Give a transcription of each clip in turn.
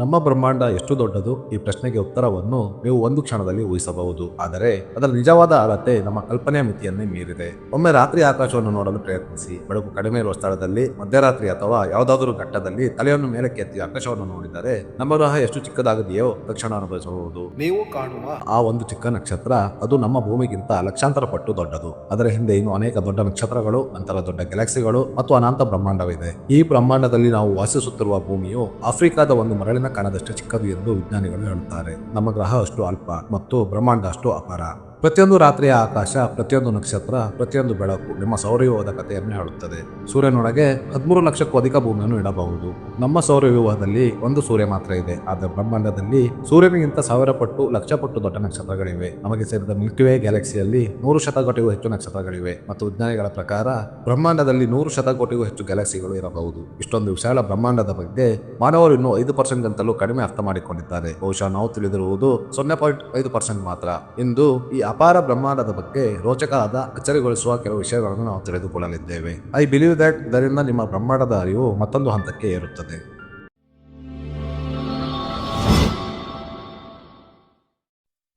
ನಮ್ಮ ಬ್ರಹ್ಮಾಂಡ ಎಷ್ಟು ದೊಡ್ಡದು ಈ ಪ್ರಶ್ನೆಗೆ ಉತ್ತರವನ್ನು ನೀವು ಒಂದು ಕ್ಷಣದಲ್ಲಿ ಊಹಿಸಬಹುದು. ಆದರೆ ಅದರ ನಿಜವಾದ ಅಳತೆ ನಮ್ಮ ಕಲ್ಪನೆಯ ಮಿತಿಯನ್ನೇ ಮೀರಿದೆ. ಒಮ್ಮೆ ರಾತ್ರಿ ಆಕಾಶವನ್ನು ನೋಡಲು ಪ್ರಯತ್ನಿಸಿ. ಬೆಳಕು ಕಡಿಮೆ ಇರುವ ಸ್ಥಳದಲ್ಲಿ ಮಧ್ಯರಾತ್ರಿ ಅಥವಾ ಯಾವುದಾದರೂ ಘಟ್ಟದಲ್ಲಿ ತಲೆಯನ್ನು ಮೇಲಕ್ಕೆ ಎತ್ತಿ ಆಕಾಶವನ್ನು ನೋಡಿದರೆ ನಮ್ಮ ಗ್ರಹ ಎಷ್ಟು ಚಿಕ್ಕದಾಗಿದೆಯೋ ತಕ್ಷಣ ಅನುಭವಿಸಬಹುದು. ನೀವು ಕಾಣುವ ಆ ಒಂದು ಚಿಕ್ಕ ನಕ್ಷತ್ರ ಅದು ನಮ್ಮ ಭೂಮಿಗಿಂತ ಲಕ್ಷಾಂತರ ಪಟ್ಟು ದೊಡ್ಡದು. ಅದರ ಹಿಂದೆ ಇನ್ನು ಅನೇಕ ದೊಡ್ಡ ನಕ್ಷತ್ರಗಳು ನಂತರ ದೊಡ್ಡ ಗ್ಯಾಲಕ್ಸಿಗಳು ಮತ್ತು ಅನಂತ ಬ್ರಹ್ಮಾಂಡವಿದೆ. ಈ ಬ್ರಹ್ಮಾಂಡದಲ್ಲಿ ನಾವು ವಾಸಿಸುತ್ತಿರುವ ಭೂಮಿಯು ಆಫ್ರಿಕಾದ ಒಂದು ಮರಳಿನ ಕಣದಷ್ಟು ಚಿಕ್ಕದು ಎಂದು ವಿಜ್ಞಾನಿಗಳು ಹೇಳುತ್ತಾರೆ. ನಮ್ಮ ಗ್ರಹ ಅಷ್ಟು ಅಲ್ಪ ಮತ್ತು ಬ್ರಹ್ಮಾಂಡ ಅಷ್ಟು ಅಪಾರ. ಪ್ರತಿಯೊಂದು ರಾತ್ರಿಯ ಆಕಾಶ, ಪ್ರತಿಯೊಂದು ನಕ್ಷತ್ರ, ಪ್ರತಿಯೊಂದು ಬೆಳಕು ನಿಮ್ಮ ಸೌರವ್ಯೂಹದ ಕಥೆಯನ್ನು ಹೇಳುತ್ತದೆ. ಸೂರ್ಯನೊಳಗೆ ಹದಿಮೂರು ಲಕ್ಷಕ್ಕೂ ಅಧಿಕ ಭೂಮಿಯನ್ನು ಇಡಬಹುದು. ನಮ್ಮ ಸೌರವ್ಯೂಹದಲ್ಲಿ ಒಂದು ಸೂರ್ಯ ಮಾತ್ರ ಇದೆ. ಆದರೆ ಬ್ರಹ್ಮಾಂಡದಲ್ಲಿ ಸೂರ್ಯನಿಗಿಂತ ಸಾವಿರ ಪಟ್ಟು, ಲಕ್ಷ ಪಟ್ಟು ದೊಡ್ಡ ನಕ್ಷತ್ರಗಳಿವೆ. ನಮಗೆ ಸೇರಿದ ಮಿಲ್ಕಿವೇ ಗ್ಯಾಲಕ್ಸಿಯಲ್ಲಿ ನೂರು ಶತಕೋಟಿಗೂ ಹೆಚ್ಚು ನಕ್ಷತ್ರಗಳಿವೆ. ಮತ್ತು ವಿಜ್ಞಾನಿಗಳ ಪ್ರಕಾರ ಬ್ರಹ್ಮಾಂಡದಲ್ಲಿ ನೂರು ಶತಕೋಟಿಗೂ ಹೆಚ್ಚು ಗ್ಯಾಲಕ್ಸಿಗಳು ಇರಬಹುದು. ಇಷ್ಟೊಂದು ವಿಶಾಲ ಬ್ರಹ್ಮಾಂಡದ ಬಗ್ಗೆ ಮಾನವರು ಇನ್ನೂ ಐದು ಪರ್ಸೆಂಟ್ ಗಂತಲೂ ಕಡಿಮೆ ಅರ್ಥ ಮಾಡಿಕೊಂಡಿದ್ದಾರೆ. ಬಹುಶಃ ನಾವು ತಿಳಿದಿರುವುದು ಸೊನ್ನೆ ಪಾಯಿಂಟ್ ಐದು ಪರ್ಸೆಂಟ್ ಮಾತ್ರ. ಇಂದು ಈ ಅಪಾರ ಬ್ರಹ್ಮಾಂಡದ ಬಗ್ಗೆ ರೋಚಕವಾದ ಅಚ್ಚರಿಗೊಳಿಸುವ ಕೆಲವು ವಿಷಯಗಳನ್ನು ನಾವು ತಿಳಿದುಕೊಳ್ಳಲಿದ್ದೇವೆ. ಐ ಬಿಲೀವ್ ದಟ್ ಇದರಿಂದ ನಿಮ್ಮ ಬ್ರಹ್ಮಾಂಡದ ಅರಿವು ಮತ್ತೊಂದು ಹಂತಕ್ಕೆ ಏರುತ್ತದೆ.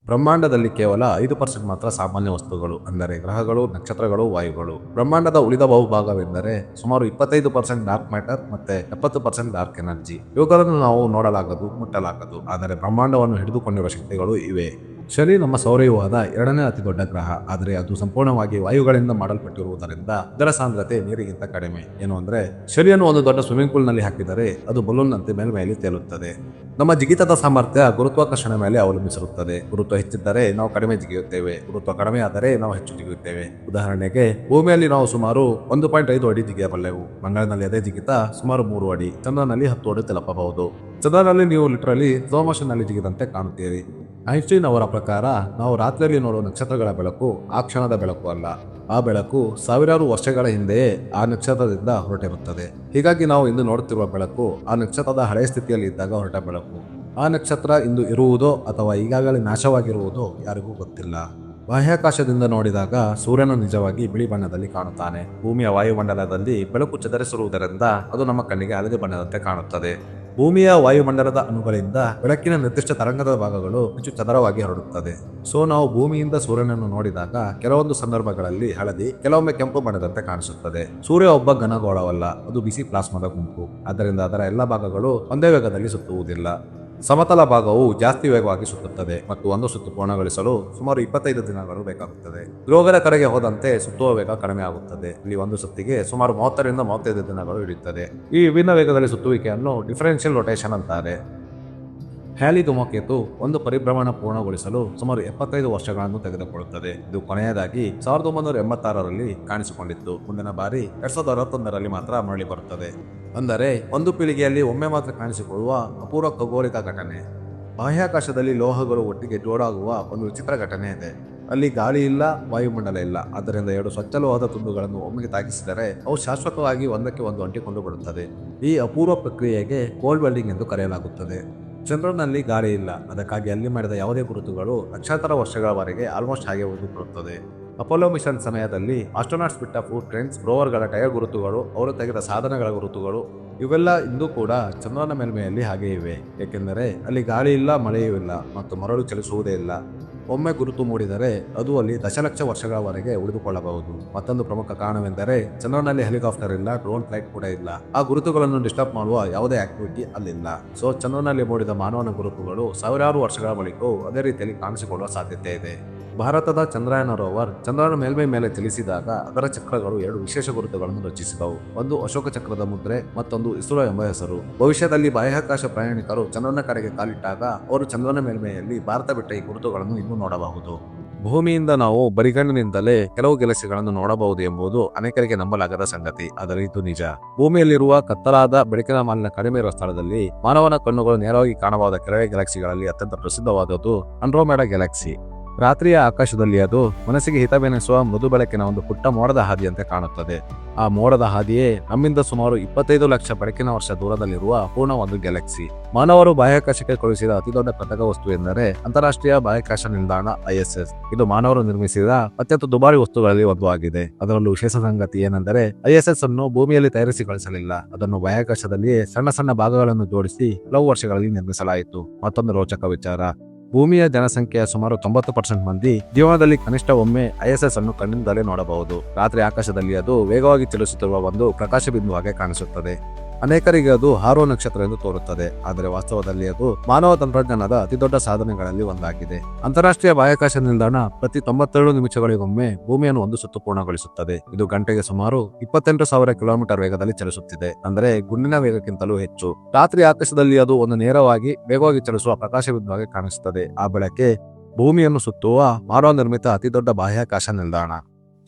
ಬ್ರಹ್ಮಾಂಡದಲ್ಲಿ ಕೇವಲ ಐದು ಪರ್ಸೆಂಟ್ ಮಾತ್ರ ಸಾಮಾನ್ಯ ವಸ್ತುಗಳು, ಅಂದರೆ ಗ್ರಹಗಳು, ನಕ್ಷತ್ರಗಳು, ವಾಯುಗಳು. ಬ್ರಹ್ಮಾಂಡದ ಉಳಿದ ಬಹುಭಾಗವೆಂದರೆ ಸುಮಾರು ಇಪ್ಪತ್ತೈದು ಪರ್ಸೆಂಟ್ ಡಾರ್ಕ್ ಮ್ಯಾಟರ್ ಮತ್ತೆ ಎಪ್ಪತ್ತು ಪರ್ಸೆಂಟ್ ಡಾರ್ಕ್ ಎನರ್ಜಿ. ಇವುಗಳನ್ನು ನಾವು ನೋಡಲಾಗದು, ಮುಟ್ಟಲಾಗದು, ಆದರೆ ಬ್ರಹ್ಮಾಂಡವನ್ನು ಹಿಡಿದುಕೊಂಡಿರುವ ಶಕ್ತಿಗಳು ಇವೆ. ಶನಿ ನಮ್ಮ ಸೌರಯುವಾದ ಎರಡನೇ ಅತಿ ದೊಡ್ಡ ಗ್ರಹ. ಆದರೆ ಅದು ಸಂಪೂರ್ಣವಾಗಿ ವಾಯುಗಳಿಂದ ಮಾಡಲ್ಪಟ್ಟಿರುವುದರಿಂದ ಇದರ ಸಾಂದ್ರತೆ ನೀರಿಗಿಂತ ಕಡಿಮೆ. ಏನು ಅಂದ್ರೆ ಶನಿಯನ್ನು ಒಂದು ದೊಡ್ಡ ಸ್ವಿಮ್ಮಿಂಗ್ ಪೂಲ್ನಲ್ಲಿ ಹಾಕಿದರೆ ಅದು ಬಲೂನ್ನಂತೆ ಮೇಲ್ಮೈಲಿ ತೇಲುತ್ತದೆ. ನಮ್ಮ ಜಿಗಿತದ ಸಾಮರ್ಥ್ಯ ಗುರುತ್ವಾಕರ್ಷಣೆ ಮೇಲೆ ಅವಲಂಬಿಸಿರುತ್ತದೆ. ಗುರುತ್ವ ಹೆಚ್ಚಿದ್ದರೆ ನಾವು ಕಡಿಮೆ ಜಿಗಿಯುತ್ತೇವೆ. ಗುರುತ್ವ ಕಡಿಮೆ ಆದರೆ ನಾವು ಹೆಚ್ಚು ಜಿಗಿಯುತ್ತೇವೆ. ಉದಾಹರಣೆಗೆ, ಭೂಮಿಯಲ್ಲಿ ನಾವು ಸುಮಾರು ಒಂದು ಪಾಯಿಂಟ್ ಐದು ಅಡಿ ಜಿಗಿಯಬಲ್ಲೆವು. ಮಂಗಳನಲ್ಲಿ ಅದೇ ಜಿಗಿತ ಸುಮಾರು ಮೂರು ಅಡಿ. ಚಂದ್ರನಲ್ಲಿ ಹತ್ತು ಅಡಿ ತಲುಪಬಹುದು. ಚಂದ್ರನಲ್ಲಿ ನೀವು ಲಿಟ್ರಲಿ ಸ್ಲೋ ಮೋಷನ್ನಲ್ಲಿ ಜಿಗಿದಂತೆ ಕಾಣುತ್ತೀರಿ. ಐನ್ಸ್ಟೈನ್ ಅವರ ಪ್ರಕಾರ ನಾವು ರಾತ್ರಿಯಲ್ಲಿ ನೋಡುವ ನಕ್ಷತ್ರಗಳ ಬೆಳಕು ಆ ಕ್ಷಣದ ಬೆಳಕು ಅಲ್ಲ. ಆ ಬೆಳಕು ಸಾವಿರಾರು ವರ್ಷಗಳ ಹಿಂದೆಯೇ ಆ ನಕ್ಷತ್ರದಿಂದ ಹೊರಟಿರುತ್ತದೆ. ಹೀಗಾಗಿ ನಾವು ಇಂದು ನೋಡುತ್ತಿರುವ ಬೆಳಕು ಆ ನಕ್ಷತ್ರದ ಹಳೆಯ ಸ್ಥಿತಿಯಲ್ಲಿ ಇದ್ದಾಗ ಹೊರಟ ಬೆಳಕು. ಆ ನಕ್ಷತ್ರ ಇಂದು ಇರುವುದೋ ಅಥವಾ ಈಗಾಗಲೇ ನಾಶವಾಗಿರುವುದೋ ಯಾರಿಗೂ ಗೊತ್ತಿಲ್ಲ. ಬಾಹ್ಯಾಕಾಶದಿಂದ ನೋಡಿದಾಗ ಸೂರ್ಯನು ನಿಜವಾಗಿ ಬಿಳಿ ಬಣ್ಣದಲ್ಲಿ ಕಾಣುತ್ತಾನೆ. ಭೂಮಿಯ ವಾಯುಮಂಡಲದಲ್ಲಿ ಬೆಳಕು ಚದರಿಸಿರುವುದರಿಂದ ಅದು ನಮ್ಮ ಕಣ್ಣಿಗೆ ಹಳದಿ ಬಣ್ಣದಂತೆ ಕಾಣುತ್ತದೆ. ಭೂಮಿಯ ವಾಯುಮಂಡಲದ ಅಣುಗಳಿಂದ ಬೆಳಕಿನ ನಿರ್ದಿಷ್ಟ ತರಂಗದ ಭಾಗಗಳು ಹೆಚ್ಚು ಚದರವಾಗಿ ಹರಡುತ್ತದೆ. ಸೊ, ನಾವು ಭೂಮಿಯಿಂದ ಸೂರ್ಯನನ್ನು ನೋಡಿದಾಗ ಕೆಲವೊಂದು ಸಂದರ್ಭಗಳಲ್ಲಿ ಹಳದಿ, ಕೆಲವೊಮ್ಮೆ ಕೆಂಪು ಬಣ್ಣದಂತೆ ಕಾಣಿಸುತ್ತದೆ. ಸೂರ್ಯ ಒಬ್ಬ ಘನಗೋಳವಲ್ಲ, ಅದು ಬಿಸಿ ಪ್ಲಾಸ್ಮಾದ ಗುಂಪು. ಆದ್ದರಿಂದ ಅದರ ಎಲ್ಲ ಭಾಗಗಳು ಒಂದೇ ವೇಗದಲ್ಲಿ ಸುತ್ತುವುದಿಲ್ಲ. ಸಮತಲ ಭಾಗವು ಜಾಸ್ತಿ ವೇಗವಾಗಿ ಸುತ್ತುತ್ತದೆ ಮತ್ತು ಒಂದು ಸುತ್ತು ಪೂರ್ಣಗೊಳಿಸಲು ಸುಮಾರು ಇಪ್ಪತ್ತೈದು ದಿನಗಳು ಬೇಕಾಗುತ್ತದೆ. ಧ್ರುವಗಳ ಕಡೆಗೆ ಹೋದಂತೆ ಸುತ್ತುವ ವೇಗ ಕಡಿಮೆ ಆಗುತ್ತದೆ. ಇಲ್ಲಿ ಒಂದು ಸುತ್ತಿಗೆ ಸುಮಾರು ಮೂವತ್ತರಿಂದ ಮೂವತ್ತೈದು ದಿನಗಳು ಹಿಡಿಯುತ್ತದೆ. ಈ ವಿಭಿನ್ನ ವೇಗದಲ್ಲಿ ಸುತ್ತುವಿಕೆಯನ್ನು ಡಿಫರೆನ್ಷಿಯಲ್ ರೊಟೇಷನ್ ಅಂತಾರೆ. ಹ್ಯಾಲಿ ಧುಮಕೇತು ಒಂದು ಪರಿಭ್ರಮಣ ಪೂರ್ಣಗೊಳಿಸಲು ಸುಮಾರು ಎಪ್ಪತ್ತೈದು ವರ್ಷಗಳನ್ನು ತೆಗೆದುಕೊಳ್ಳುತ್ತದೆ. ಇದು ಕೊನೆಯದಾಗಿ ಸಾವಿರದ ಒಂಬೈನೂರ ಎಂಬತ್ತಾರರಲ್ಲಿ ಕಾಣಿಸಿಕೊಂಡಿತ್ತು. ಮುಂದಿನ ಬಾರಿ ಎರಡ್ ಸಾವಿರದ ಅರವತ್ತೊಂದರಲ್ಲಿ ಮಾತ್ರ ಮರಳಿ ಬರುತ್ತದೆ. ಅಂದರೆ ಒಂದು ಪೀಳಿಗೆಯಲ್ಲಿ ಒಮ್ಮೆ ಮಾತ್ರ ಕಾಣಿಸಿಕೊಳ್ಳುವ ಅಪೂರ್ವ ಖಗೋಳಿಕ ಘಟನೆ. ಬಾಹ್ಯಾಕಾಶದಲ್ಲಿ ಲೋಹಗಳು ಒಟ್ಟಿಗೆ ಜೋಡಾಗುವ ಒಂದು ವಿಚಿತ್ರ ಘಟನೆ ಇದೆ. ಅಲ್ಲಿ ಗಾಳಿ ಇಲ್ಲ, ವಾಯುಮಂಡಲ ಇಲ್ಲ. ಆದ್ದರಿಂದ ಎರಡು ಸ್ವಚ್ಛ ಲೋಹದ ತುಂಡುಗಳನ್ನು ಒಮ್ಮೆಗೆ ತಾಗಿಸಿದರೆ ಅವು ಶಾಶ್ವತವಾಗಿ ಒಂದಕ್ಕೆ ಒಂದು ಅಂಟಿಕೊಂಡು ಬಿಡುತ್ತದೆ. ಈ ಅಪೂರ್ವ ಪ್ರಕ್ರಿಯೆಗೆ ಕೋಲ್ಡ್ ವೆಲ್ಡಿಂಗ್ ಎಂದು ಕರೆಯಲಾಗುತ್ತದೆ. ಚಂದ್ರನಲ್ಲಿ ಗಾಳಿ ಇಲ್ಲ. ಅದಕ್ಕಾಗಿ ಅಲ್ಲಿ ಮಾಡಿದ ಯಾವುದೇ ಗುರುತುಗಳು ಲಕ್ಷಾಂತರ ವರ್ಷಗಳವರೆಗೆ ಆಲ್ಮೋಸ್ಟ್ ಹಾಗೆ ಉಳಿದುಕೊಳ್ಳುತ್ತದೆ. ಅಪೋಲೋ ಮಿಷನ್ ಸಮಯದಲ್ಲಿ ಆಸ್ಟ್ರೋನಾಟ್ಸ್ ಬಿಟ್ಟ ಫುಡ್ ಟ್ರೆಂಡ್ಸ್ ರೋವರ್ಗಳ ಟಯರ್ ಗುರುತುಗಳು, ಅವರು ತೆಗೆದ ಸಾಧನಗಳ ಗುರುತುಗಳು, ಇವೆಲ್ಲ ಇಂದು ಕೂಡ ಚಂದ್ರನ ಮೇಲ್ಮೆಯಲ್ಲಿ ಹಾಗೆ ಇವೆ. ಏಕೆಂದರೆ ಅಲ್ಲಿ ಗಾಳಿ ಇಲ್ಲ, ಮಳೆಯೂ ಇಲ್ಲ ಮತ್ತು ಮರಳು ಚಲಿಸುವುದೇ ಇಲ್ಲ. ಒಮ್ಮೆ ಗುರುತು ಮೂಡಿದರೆ ಅದು ಅಲ್ಲಿ ದಶಲಕ್ಷ ವರ್ಷಗಳವರೆಗೆ ಉಳಿದುಕೊಳ್ಳಬಹುದು. ಮತ್ತೊಂದು ಪ್ರಮುಖ ಕಾರಣವೆಂದರೆ ಚಂದ್ರನಲ್ಲಿ ಹೆಲಿಕಾಪ್ಟರ್ ಇಲ್ಲ, ಡ್ರೋನ್ ಫ್ಲೈಟ್ ಕೂಡ ಇಲ್ಲ. ಆ ಗುರುತುಗಳನ್ನು ಡಿಸ್ಟರ್ಬ್ ಮಾಡುವ ಯಾವುದೇ ಆಕ್ಟಿವಿಟಿ ಅಲ್ಲಿಲ್ಲ. ಸೊ, ಚಂದ್ರನಲ್ಲಿ ಮೂಡಿದ ಮಾನವನ ಗುರುತುಗಳು ಸಾವಿರಾರು ವರ್ಷಗಳ ಬಳಿಕೂ ಅದೇ ರೀತಿಯಲ್ಲಿ ಕಾಣಿಸಿಕೊಳ್ಳುವ ಸಾಧ್ಯತೆ ಇದೆ. ಭಾರತದ ಚಂದ್ರಯಾನ ರೋವರ್ ಚಂದ್ರನ ಮೇಲ್ಮೈ ಮೇಲೆ ಚಲಿಸಿದಾಗ ಅದರ ಚಕ್ರಗಳು ಎರಡು ವಿಶೇಷ ಗುರುತುಗಳನ್ನು ರಚಿಸಿದವು. ಒಂದು ಅಶೋಕ ಚಕ್ರದ ಮುದ್ರೆ, ಮತ್ತೊಂದು ಇಸ್ರೋ ಎಂಬ ಹೆಸರು. ಭವಿಷ್ಯದಲ್ಲಿ ಬಾಹ್ಯಾಕಾಶ ಪ್ರಯಾಣಿಕರು ಚಂದ್ರನ ಕಡೆಗೆ ಕಾಲಿಟ್ಟಾಗ ಅವರು ಚಂದ್ರನ ಮೇಲ್ಮೈಯಲ್ಲಿ ಭಾರತ ಬಿಟ್ಟ ಈ ಗುರುತುಗಳನ್ನು ಇನ್ನೂ ನೋಡಬಹುದು. ಭೂಮಿಯಿಂದ ನಾವು ಬರಿಗಣ್ಣಿನಿಂದಲೇ ಕೆಲವು ಗೆಲಕ್ಸಿಗಳನ್ನು ನೋಡಬಹುದು ಎಂಬುದು ಅನೇಕರಿಗೆ ನಂಬಲಾಗದ ಸಂಗತಿ. ಆದರೆ ಇದು ನಿಜ. ಭೂಮಿಯಲ್ಲಿರುವ ಕತ್ತಲಾದ ಬೆಳಕಿನ ಮಾಲಿನ ಕಡಿಮೆ ಇರುವ ಸ್ಥಳದಲ್ಲಿ ಮಾನವನ ಕಣ್ಣುಗಳು ನೇರವಾಗಿ ಕಾಣಬಹುದಾದ ಕೆಲವೇ ಗ್ಯಾಲಕ್ಸಿಗಳಲ್ಲಿ ಅತ್ಯಂತ ಪ್ರಸಿದ್ಧವಾದದ್ದು ಅಂಡ್ರೋಮೆಡಾ ಗ್ಯಾಲಕ್ಸಿ ರಾತ್ರಿಯ ಆಕಾಶದಲ್ಲಿ ಅದು ಮನಸ್ಸಿಗೆ ಹಿತವೆನಿಸುವ ಮೃದು ಬೆಳಕಿನ ಒಂದು ಪುಟ್ಟ ಮೋಡದ ಹಾದಿಯಂತೆ ಕಾಣುತ್ತದೆ. ಆ ಮೋಡದ ಹಾದಿಯೇ ನಮ್ಮಿಂದ ಸುಮಾರು ಇಪ್ಪತ್ತೈದು ಲಕ್ಷ ಬೆಳಕಿನ ವರ್ಷ ದೂರದಲ್ಲಿರುವ ಪೂರ್ಣ ಒಂದು ಗ್ಯಾಲಕ್ಸಿ. ಮಾನವರು ಬಾಹ್ಯಾಕಾಶಕ್ಕೆ ಕಳುಹಿಸಿದ ಅತಿದೊಡ್ಡ ಕೃತಕ ವಸ್ತು ಎಂದರೆ ಅಂತಾರಾಷ್ಟ್ರೀಯ ಬಾಹ್ಯಾಕಾಶ ನಿಲ್ದಾಣ ಐಎಸ್ಎಸ್ ಇದು ಮಾನವರು ನಿರ್ಮಿಸಿದ ಅತ್ಯಂತ ದುಬಾರಿ ವಸ್ತುಗಳಲ್ಲಿ ಒಂದು ಆಗಿದೆ. ಅದರಲ್ಲೂ ವಿಶೇಷ ಸಂಗತಿ ಏನೆಂದರೆ ಐಎಸ್ಎಸ್ ಅನ್ನು ಭೂಮಿಯಲ್ಲಿ ತಯಾರಿಸಿ ಕಳಿಸಲಿಲ್ಲ ಅದನ್ನು ಬಾಹ್ಯಾಕಾಶದಲ್ಲಿಯೇ ಸಣ್ಣ ಸಣ್ಣ ಭಾಗಗಳನ್ನು ಜೋಡಿಸಿ ಹಲವು ವರ್ಷಗಳಲ್ಲಿ ನಿರ್ಮಿಸಲಾಯಿತು. ಮತ್ತೊಂದು ರೋಚಕ ವಿಚಾರ. ಭೂಮಿಯ ಜನಸಂಖ್ಯೆಯ ಸುಮಾರು ತೊಂಬತ್ತು ಪರ್ಸೆಂಟ್ ಮಂದಿ ಜೀವನದಲ್ಲಿ ಕನಿಷ್ಠ ಒಮ್ಮೆ ಐಎಸ್ಎಸ್ ಅನ್ನು ಕಣ್ಣಿಂದಲೇ ನೋಡಬಹುದು. ರಾತ್ರಿ ಆಕಾಶದಲ್ಲಿ ಅದು ವೇಗವಾಗಿ ಚಲಿಸುತ್ತಿರುವ ಒಂದು ಪ್ರಕಾಶ ಬಿಂದು ಹಾಗೆ ಕಾಣಿಸುತ್ತದೆ. ಅನೇಕರಿಗೆ ಅದು ಹಾರೋ ನಕ್ಷತ್ರ ಎಂದು ತೋರುತ್ತದೆ. ಆದರೆ ವಾಸ್ತವದಲ್ಲಿ ಅದು ಮಾನವ ತಂತ್ರಜ್ಞಾನದ ಅತಿದೊಡ್ಡ ಸಾಧನೆಗಳಲ್ಲಿ ಒಂದಾಗಿದೆ. ಅಂತಾರಾಷ್ಟ್ರೀಯ ಬಾಹ್ಯಾಕಾಶ ನಿಲ್ದಾಣ ಪ್ರತಿ ತೊಂಬತ್ತೆರಡು ನಿಮಿಷಗಳಿಗೊಮ್ಮೆ ಭೂಮಿಯನ್ನು ಒಂದು ಸುತ್ತು ಪೂರ್ಣಗೊಳಿಸುತ್ತದೆ. ಇದು ಗಂಟೆಗೆ ಸುಮಾರು ಇಪ್ಪತ್ತೆಂಟು ಸಾವಿರ ಕಿಲೋಮೀಟರ್ ವೇಗದಲ್ಲಿ ಚಲಿಸುತ್ತಿದೆ. ಅಂದರೆ ಗುಂಡಿನ ವೇಗಕ್ಕಿಂತಲೂ ಹೆಚ್ಚು. ರಾತ್ರಿ ಆಕಾಶದಲ್ಲಿ ಅದು ಒಂದು ನೇರವಾಗಿ ವೇಗವಾಗಿ ಚಲಿಸುವ ಪ್ರಕಾಶ ಬಿಂದುವಾಗಿ ಕಾಣಿಸುತ್ತದೆ. ಆ ಬೆಳಕೆ ಭೂಮಿಯನ್ನು ಸುತ್ತುವ ಮಾನವ ನಿರ್ಮಿತ ಅತಿದೊಡ್ಡ ಬಾಹ್ಯಾಕಾಶ ನಿಲ್ದಾಣ.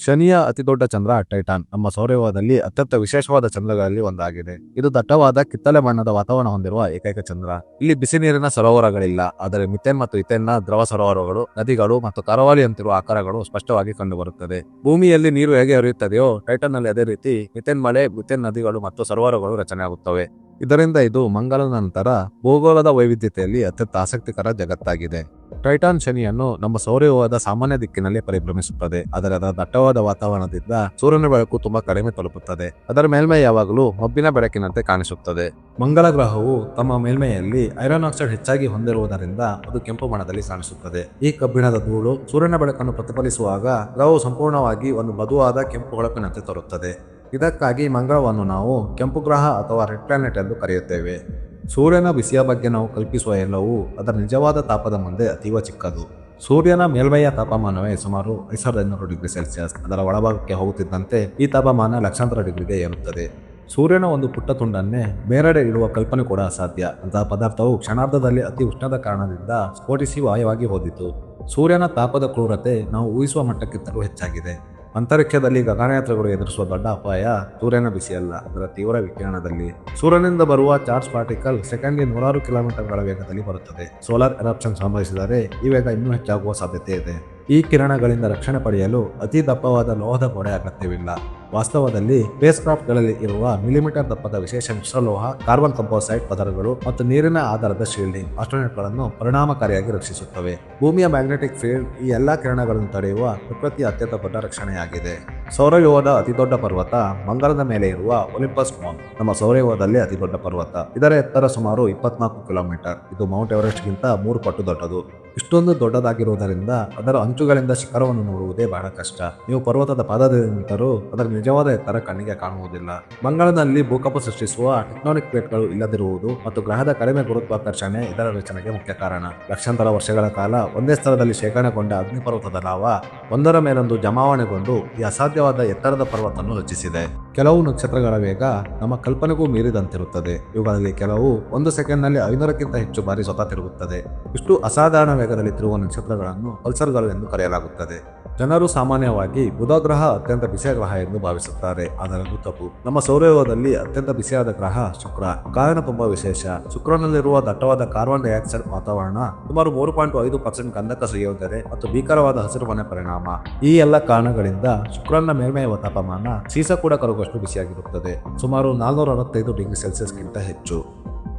ಶನಿಯ ಅತಿದೊಡ್ಡ ಚಂದ್ರ ಟೈಟಾನ್. ನಮ್ಮ ಸೌರವ್ಯೂಹದಲ್ಲಿ ಅತ್ಯಂತ ವಿಶೇಷವಾದ ಚಂದ್ರಗಳಲ್ಲಿ ಒಂದಾಗಿದೆ. ಇದು ದಟ್ಟವಾದ ಕಿತ್ತಳೆ ಬಣ್ಣದ ವಾತಾವರಣ ಹೊಂದಿರುವ ಏಕೈಕ ಚಂದ್ರ. ಇಲ್ಲಿ ಬಿಸಿ ನೀರಿನ ಸರೋವರಗಳಿಲ್ಲ, ಆದರೆ ಮಿಥೇನ್ ಮತ್ತು ಇಥೇನ್ನ ದ್ರವ ಸರೋವರಗಳು, ನದಿಗಳು ಮತ್ತು ಕರಾವಳಿಯಂತಿರುವ ಆಕಾರಗಳು ಸ್ಪಷ್ಟವಾಗಿ ಕಂಡುಬರುತ್ತದೆ. ಭೂಮಿಯಲ್ಲಿ ನೀರು ಹೇಗೆ ಹರಿಯುತ್ತದೆಯೋ ಟೈಟಾನ್ನಲ್ಲಿ ಅದೇ ರೀತಿ ಮಿಥೇನ್ ಮಳೆ, ಮಿಥೇನ್ ನದಿಗಳು ಮತ್ತು ಸರೋವರಗಳು ರಚನೆಯಾಗುತ್ತವೆ. ಇದರಿಂದ ಇದು ಮಂಗಳ ನಂತರ ಭೂಗೋಳದ ವೈವಿಧ್ಯತೆಯಲ್ಲಿ ಅತ್ಯಂತ ಆಸಕ್ತಿಕರ ಜಗತ್ತಾಗಿದೆ. ಟೈಟಾನ್ ಶನಿಯನ್ನು ನಮ್ಮ ಸೌರ್ಯವಾದ ಸಾಮಾನ್ಯ ದಿಕ್ಕಿನಲ್ಲಿ ಪರಿಭ್ರಮಿಸುತ್ತದೆ. ಅದರ ದಟ್ಟವಾದ ವಾತಾವರಣದಿಂದ ಸೂರ್ಯನ ಬೆಳಕು ತುಂಬಾ ಕಡಿಮೆ ತಲುಪುತ್ತದೆ. ಅದರ ಮೇಲ್ಮೈ ಯಾವಾಗಲೂ ಮಬ್ಬಿನ ಬೆಳಕಿನಂತೆ ಕಾಣಿಸುತ್ತದೆ. ಮಂಗಳ ಗ್ರಹವು ತಮ್ಮ ಮೇಲ್ಮೈಯಲ್ಲಿ ಐರನ್ ಆಕ್ಸೈಡ್ ಹೆಚ್ಚಾಗಿ ಹೊಂದಿರುವುದರಿಂದ ಅದು ಕೆಂಪು ಬಣ್ಣದಲ್ಲಿ ಕಾಣಿಸುತ್ತದೆ. ಈ ಕಬ್ಬಿಣದ ಧೂಳು ಸೂರ್ಯನ ಬೆಳಕನ್ನು ಪ್ರತಿಫಲಿಸುವಾಗ ಗ್ರಹವು ಸಂಪೂರ್ಣವಾಗಿ ಒಂದು ಮಧುವಾದ ಕೆಂಪು ಹೊಳಪಿನಂತೆ ತರುತ್ತದೆ. ಇದಕ್ಕಾಗಿ ಮಂಗಳವನ್ನು ನಾವು ಕೆಂಪು ಗ್ರಹ ಅಥವಾ ರೆಡ್ ಪ್ಲಾನೆಟ್ ಎಂದು ಕರೆಯುತ್ತೇವೆ. ಸೂರ್ಯನ ಬಿಸಿಯ ಬಗ್ಗೆ ನಾವು ಕಲ್ಪಿಸುವ ಎಲ್ಲವೂ ಅದರ ನಿಜವಾದ ತಾಪದ ಮುಂದೆ ಅತೀವ ಚಿಕ್ಕದು. ಸೂರ್ಯನ ಮೇಲ್ಮೈಯ ತಾಪಮಾನವೇ ಸುಮಾರು ಐದು ಸಾವಿರದ ಐನೂರು ಡಿಗ್ರಿ ಸೆಲ್ಸಿಯಸ್. ಅದರ ಒಳಭಾಗಕ್ಕೆ ಹೋಗುತ್ತಿದ್ದಂತೆ ಈ ತಾಪಮಾನ ಲಕ್ಷಾಂತರ ಡಿಗ್ರಿಗೆ ಏರುತ್ತದೆ. ಸೂರ್ಯನ ಒಂದು ಪುಟ್ಟ ತುಂಡನ್ನೇ ಬೇರೆಡೆ ಇಡುವ ಕಲ್ಪನೆ ಕೂಡ ಅಸಾಧ್ಯ. ಅಂತಹ ಪದಾರ್ಥವು ಕ್ಷಣಾರ್ಧದಲ್ಲಿ ಅತಿ ಉಷ್ಣದ ಕಾರಣದಿಂದ ಸ್ಫೋಟಿಸಿ ವಾಯವಾಗಿ ಹೋದಿತು. ಸೂರ್ಯನ ತಾಪದ ಕ್ರೂರತೆ ನಾವು ಊಹಿಸುವ ಮಟ್ಟಕ್ಕಿಂತಲೂ ಹೆಚ್ಚಾಗಿದೆ. ಅಂತರಿಕ್ಷದಲ್ಲಿ ಗಗನಯಾತ್ರೆಗಳು ಎದುರಿಸುವ ದೊಡ್ಡ ಅಪಾಯ ಸೂರ್ಯನ ಬಿಸಿಯಲ್ಲ. ಅದರ ತೀವ್ರ ವಿಕಿರಣದಲ್ಲಿ ಸೂರ್ಯನಿಂದ ಬರುವ ಚಾರ್ಜ್ ಪಾರ್ಟಿಕಲ್ ಸೆಕೆಂಡ್ಗೆ ನೂರಾರು ಕಿಲೋಮೀಟರ್ಗಳ ವೇಗದಲ್ಲಿ ಬರುತ್ತದೆ. ಸೋಲಾರ್ ಎರಪ್ಷನ್ ಸಂಭವಿಸಿದರೆ ಈ ವೇಗ ಇನ್ನೂ ಹೆಚ್ಚಾಗುವ ಸಾಧ್ಯತೆ ಇದೆ. ಈ ಕಿರಣಗಳಿಂದ ರಕ್ಷಣೆ ಪಡೆಯಲು ಅತಿ ದಪ್ಪವಾದ ಲೋಹದ ಗೋಡೆ ಅಗತ್ಯವಿಲ್ಲ. ವಾಸ್ತವದಲ್ಲಿ ಸ್ಪೇಸ್ ಕ್ರಾಫ್ಟ್ಗಳಲ್ಲಿ ಇರುವ ಮಿಲಿಮೀಟರ್ ದಪ್ಪದ ವಿಶೇಷ ಮಿಶ್ರಲೋಹ, ಕಾರ್ಬನ್ ಕಂಪೋಸೈಡ್ ಪದರಗಳು ಮತ್ತು ನೀರಿನ ಆಧಾರದ ಶೀಲ್ಡಿಂಗ್ ಆಸ್ಟ್ರೋನೆಟ್ಗಳನ್ನು ಪರಿಣಾಮಕಾರಿಯಾಗಿ ರಕ್ಷಿಸುತ್ತವೆ. ಭೂಮಿಯ ಮ್ಯಾಗ್ನೆಟಿಕ್ ಫೀಲ್ಡ್ ಈ ಎಲ್ಲಾ ಕಿರಣಗಳನ್ನು ತಡೆಯುವ ಪ್ರಕೃತಿಯ ಅತ್ಯಂತ ದೊಡ್ಡ ರಕ್ಷಣೆಯಾಗಿದೆ. ಸೌರವ್ಯೂಹದ ಅತಿದೊಡ್ಡ ಪರ್ವತ ಮಂಗಲದ ಮೇಲೆ ಇರುವ ಒಲಿಂಪಸ್ ಮೌಂಟ್. ನಮ್ಮ ಸೌರವ್ಯೂಹದಲ್ಲಿ ಅತಿದೊಡ್ಡ ಪರ್ವತ. ಇದರ ಎತ್ತರ ಸುಮಾರು ಇಪ್ಪತ್ನಾಲ್ಕು ಕಿಲೋಮೀಟರ್. ಇದು ಮೌಂಟ್ ಎವರೆಸ್ಟ್ ಗಿಂತ ಮೂರು ಪಟ್ಟು ದೊಡ್ಡದು. ಇಷ್ಟೊಂದು ದೊಡ್ಡದಾಗಿರುವುದರಿಂದ ಅದರ ಅಂಚುಗಳಿಂದ ಶಿಖರವನ್ನು ನೋಡುವುದೇ ಬಹಳ ಕಷ್ಟ. ನೀವು ಪರ್ವತದ ಪಾದದಿಂತರೂ ಅದರ ನಿಜವಾದ ಎತ್ತರ ಕಣ್ಣಿಗೆ ಕಾಣುವುದಿಲ್ಲ. ಮಂಗಳದಲ್ಲಿ ಭೂಕಂಪ ಸೃಷ್ಟಿಸುವ ಟೆಕ್ನಾನಿಕ್ ಪ್ಲೇಟ್ಗಳು ಇಲ್ಲದಿರುವುದು ಮತ್ತು ಗ್ರಹದ ಕಡಿಮೆ ಗುರುತ್ವಾಕರ್ಷಣೆ ಇದರ ರಚನೆಗೆ ಮುಖ್ಯ ಕಾರಣ. ಲಕ್ಷಾಂತರ ವರ್ಷಗಳ ಕಾಲ ಒಂದೇ ಸ್ಥಳದಲ್ಲಿ ಶೇಖರಣೆಗೊಂಡ ಅಗ್ನಿಪರ್ವತದ ಲಾವ ಒಂದರ ಮೇಲೊಂದು ಜಮಾವಣೆಗೊಂಡು ಈ ಅಸಾಧ್ಯವಾದ ಎತ್ತರದ ಪರ್ವತವನ್ನು ರಚಿಸಿದೆ. ಕೆಲವು ನಕ್ಷತ್ರಗಳ ವೇಗ ನಮ್ಮ ಕಲ್ಪನೆಗೂ ಮೀರಿದಂತಿರುತ್ತದೆ. ಇವುಗಳಲ್ಲಿ ಕೆಲವು ಒಂದು ಸೆಕೆಂಡ್ನಲ್ಲಿ ಐನೂರಕ್ಕಿಂತ ಹೆಚ್ಚು ಬಾರಿ ಸ್ವತಃ ತಿರುಗುತ್ತದೆ. ಇಷ್ಟು ಅಸಾಧಾರಣ ವೇಗದಲ್ಲಿ ತಿರುವ ನಕ್ಷತ್ರಗಳನ್ನು ಪಲ್ಸರ್ಗಳು ಎಂದು ಕರೆಯಲಾಗುತ್ತದೆ. ಜನರು ಸಾಮಾನ್ಯವಾಗಿ ಬುಧ ಗ್ರಹ ಅತ್ಯಂತ ಬಿಸಿಯ ಗ್ರಹ ಎಂದು ಭಾವಿಸುತ್ತಾರೆ. ಅದರಲ್ಲೂ ತಪ್ಪು ನಮ್ಮ ಸೌರಯೋಗದಲ್ಲಿ ಅತ್ಯಂತ ಬಿಸಿಯಾದ ಗ್ರಹ ಶುಕ್ರ. ಕಾರಣ ತುಂಬಾ ವಿಶೇಷ. ಶುಕ್ರನಲ್ಲಿರುವ ದಟ್ಟವಾದ ಕಾರ್ಬನ್ ಡೈಆಕ್ಸೈಡ್ ವಾತಾವರಣ ಸುಮಾರು ಮೂರು ಪಾಯಿಂಟ್ ಐದು ಪರ್ಸೆಂಟ್ ಗಂಧಕ ಸಿಗುವುದರೆ ಮತ್ತು ಭೀಕರವಾದ ಹಸಿರು ಮನೆ ಪರಿಣಾಮ. ಈ ಎಲ್ಲ ಕಾರಣಗಳಿಂದ ಶುಕ್ರನ ಮೇಲ್ಮೈ ತಾಪಮಾನ ಸೀಸ ಕೂಡ ಕರಗುವಷ್ಟು ಬಿಸಿಯಾಗಿರುತ್ತದೆ ಸುಮಾರು ನಾಲ್ನೂರ ಅರವತ್ತೈದು ಡಿಗ್ರಿ ಸೆಲ್ಸಿಯಸ್ಗಿಂತ ಹೆಚ್ಚು.